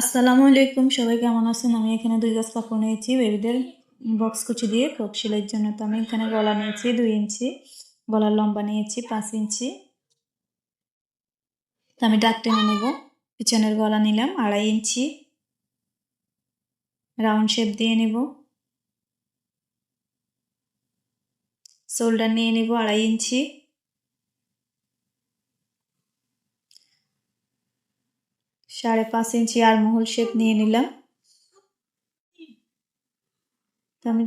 আসসালামু আলাইকুম, সবাই কেমন আছেন? আমি এখানে দুই গাছ কাপড় নিয়েছি, বেবিদের বক্স কুচি দিয়ে ফ্রক সেলাইয়ের জন্য। তো আমি এখানে গলা নিয়েছি দুই ইঞ্চি, গলার লম্বা নিয়েছি পাঁচ ইঞ্চি। তো আমি ডাক টেনে নেব। পিছনের গলা নিলাম আড়াই ইঞ্চি। রাউন্ড শেপ দিয়ে নেব। শোল্ডার নিয়ে নেব আড়াই ইঞ্চি। সাড়ে পাঁচ ইঞ্চি আর মহল শেপ নিয়ে নিলাম। তো আমি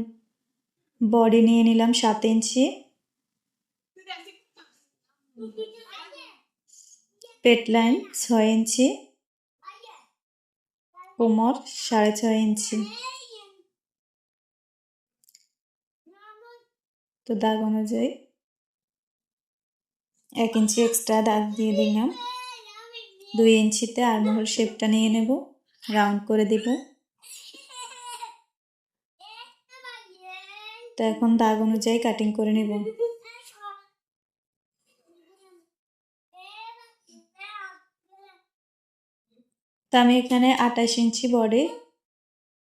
বডি নিয়ে নিলাম সাত ইঞ্চি। পেট লাইন ছয় ইঞ্চি। কোমর সাড়ে ছয় ইঞ্চি। তো দাগ অনুযায়ী এক ইঞ্চি এক্সট্রা দাগ দিয়ে দিলাম। দুই ইঞ্চিতে আরমহল শেপটা নিয়ে নেব। রাউন্ড করে দিব। তো এখন দাগ অনুযায়ী কাটিং করে নেব। তো আমি এখানে আঠাশ ইঞ্চি বডি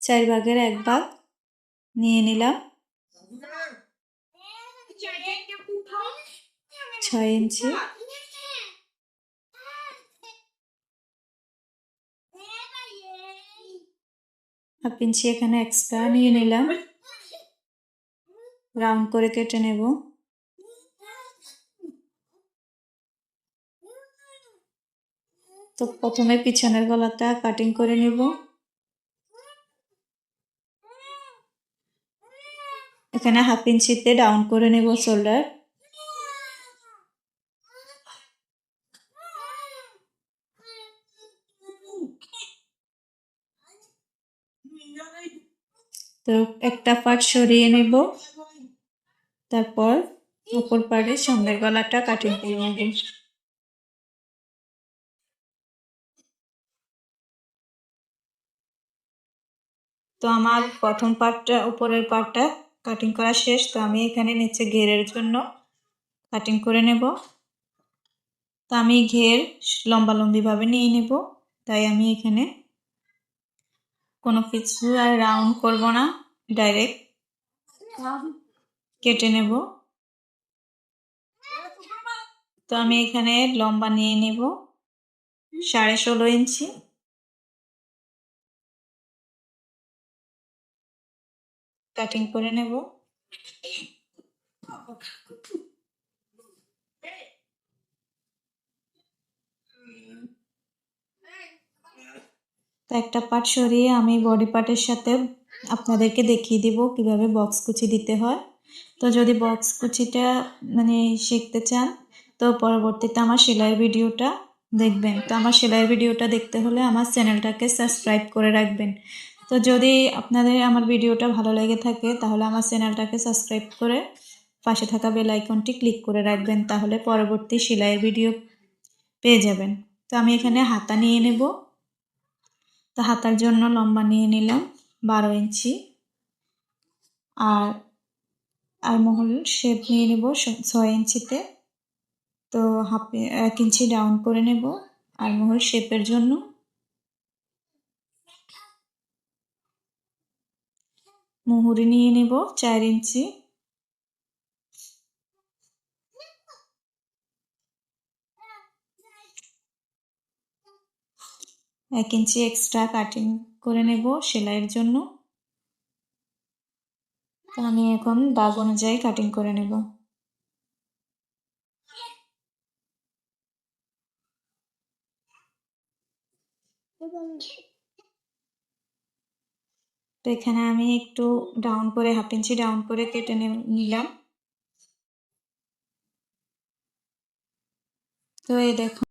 চার ভাগের এক ভাগ নিয়ে নিলাম। ছয় ইঞ্চি। হাফ ইঞ্চি এখানে এক্সট্রা নিয়ে নিলাম। রাউন্ড করে কেটে নেব। তো প্রথমে পিছনের গলাটা কাটিং করে নেব। এখানে হাফ ইঞ্চিতে ডাউন করে নেব শোল্ডার তো একটা পার্ট সরিয়ে নেব। তারপর উপর পাড়ে সামনের গলাটা কাটিং করে নেব। তো আমার প্রথম পার্টটা উপরের পার্টটা কাটিং করা শেষ। তো আমি এখানে নিচে ঘেরের জন্য কাটিং করে নেব। তো আমি ঘের লম্বা লম্বিভাবে নিয়ে নেব। তাই আমি এখানে কোনো কিছু আর রাউন্ড করব না। ডাইরেক্ট কেটে নেব। তো আমি এখানে লম্বা নিয়ে নেব। সাড়ে ষোলো ইঞ্চি। কাটিং করে নেব। একটা পার্ট সরিয়ে আমি বডি পার্টের সাথে আপনাদেরকে দেখিয়ে দিব কীভাবে বক্স কুচি দিতে হয়। তো যদি বক্স কুচিটা মানে শিখতে চান, তো পরবর্তীতে আমার সেলাইয়ের ভিডিওটা দেখবেন। তো আমার সেলাইয়ের ভিডিওটা দেখতে হলে আমার চ্যানেলটাকে সাবস্ক্রাইব করে রাখবেন। তো যদি আপনাদের আমার ভিডিওটা ভালো লেগে থাকে, তাহলে আমার চ্যানেলটাকে সাবস্ক্রাইব করে পাশে থাকা বেল আইকনটি ক্লিক করে রাখবেন, তাহলে পরবর্তী সেলাইয়ের ভিডিও পেয়ে যাবেন। তো আমি এখানে হাতা নিয়ে নেব। তো হাতার জন্য লম্বা নিয়ে নিলাম। বারো ইঞ্চি। আর আর মহল শেপ নিয়ে নেব ছয় ইঞ্চিতে। তো হাফ এক ইঞ্চি ডাউন করে নেব। আর মহল শেপের জন্য। মুহুরি নিয়ে নেব চার ইঞ্চি। এক ইঞ্চি এক্সট্রা কাটিং করে নেব সেলাইয়ের জন্য। আমি এখন দাগ অনুযায়ী কাটিং করে নেব। তো এখানে আমি একটু ডাউন করে হাফ ইঞ্চি ডাউন করে কেটে নিলাম। তো এই দেখুন